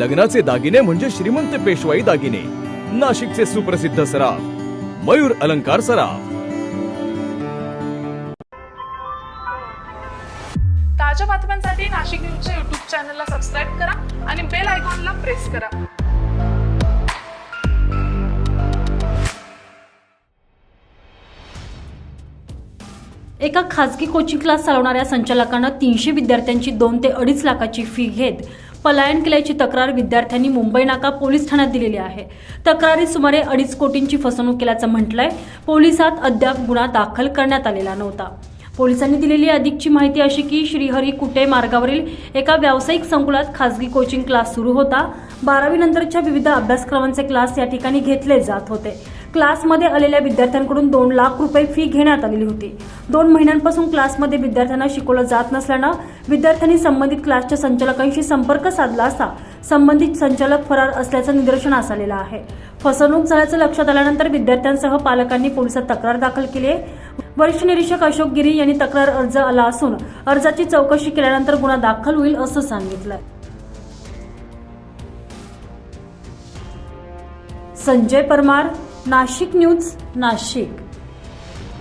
लग्नाचे दागिने म्हणजे श्रीमंत पेशवाई दागिने. नाशिकचे सुप्रसिद्ध सराफ मयूर अलंकार सराफ. ताज्या बातम्यांसाठी नाशिक न्यूजच्या युट्यूब चॅनलला सबस्क्राईब करा आणि बेल आयकॉनला प्रेस करा. एका खासगी कोचिंग क्लास चालवणाऱ्या संचालकानं तीनशे विद्यार्थ्यांची दोन ते अडीच लाखाची फी घेत पलायन केल्याची तक्रार विद्यार्थ्यांनी मुंबई नाका पोलीस ठाण्यात दिलेली आहे. तक्रारीत सुमारे अडीच कोटींची फसवणूक केल्याचं म्हटलंय. पोलिसात अद्याप गुन्हा दाखल करण्यात आलेला नव्हता. पोलिसांनी दिलेली अधिकची माहिती अशी की श्रीहरी कुटे मार्गावरील एका व्यावसायिक संकुलात खासगी कोचिंग क्लास सुरू होता. बारावी नंतरच्या विविध अभ्यासक्रमांचे क्लास या ठिकाणी घेतले जात होते. क्लासमध्ये आलेल्या विद्यार्थ्यांकडून दोन लाख रुपये फी घेण्यात आलेली होती. दोन महिन्यांपासून क्लासमध्ये विद्यार्थ्यांना शिकवलं जात नसल्यानं विद्यार्थ्यांनी संबंधित क्लासच्या संचालकांशी संपर्क साधला असता संबंधित संचालक फरार असल्याचं निदर्शनास आलेलं आहे. फसवणूक झाल्याचं लक्षात आल्यानंतर विद्यार्थ्यांसह पालकांनी पोलिसात तक्रार दाखल केली. आहे वरिष्ठ निरीक्षक अशोक गिरी यांनी तक्रार अर्ज आला असून अर्जाची चौकशी केल्यानंतर गुन्हा दाखल होईल असं सांगितलं संजय परमार नाशिक न्यूज नाशिक.